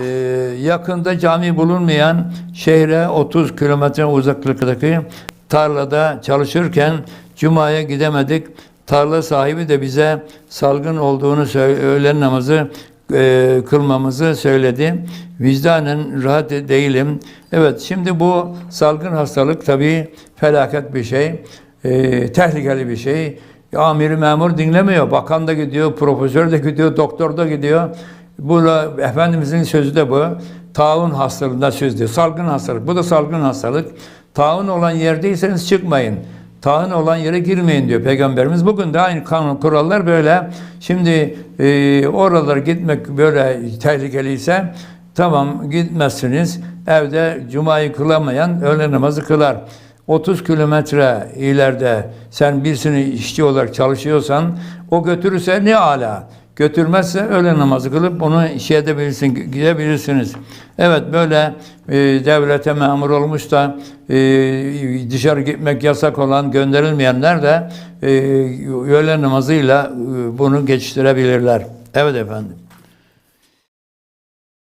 e, yakında cami bulunmayan şehre 30 kilometre uzaklıktaki tarlada çalışırken Cuma'ya gidemedik. Tarla sahibi de bize salgın olduğunu öğlen namazı e, kılmamızı söyledi. Vicdanen rahat değilim. Evet şimdi bu salgın hastalık tabii felaket bir şey. E, tehlikeli bir şey. Amiri memur dinlemiyor. Bakan da gidiyor, profesör de gidiyor, doktor da gidiyor. Bu da Efendimizin sözü de bu. Taun hastalığında söz diyor. Salgın hastalık. Bu da salgın hastalık. Taun olan yerdeyseniz çıkmayın. Taun olan yere girmeyin diyor Peygamberimiz. Bugün de aynı kanun kurallar böyle. Şimdi e, oralara gitmek böyle tehlikeliyse tamam gitmezsiniz. Evde cumayı kılamayan öğle namazı kılar. 30 kilometre ileride sen birisini işçi olarak çalışıyorsan o götürürse ne ala. Götürmezse öğle namazı kılıp onu şey edebilirsin, gidebilirsiniz. Evet böyle e, devlete memur olmuş da e, dışarı gitmek yasak olan gönderilmeyenler de e, öğle namazıyla e, bunu geçiştirebilirler. Evet efendim.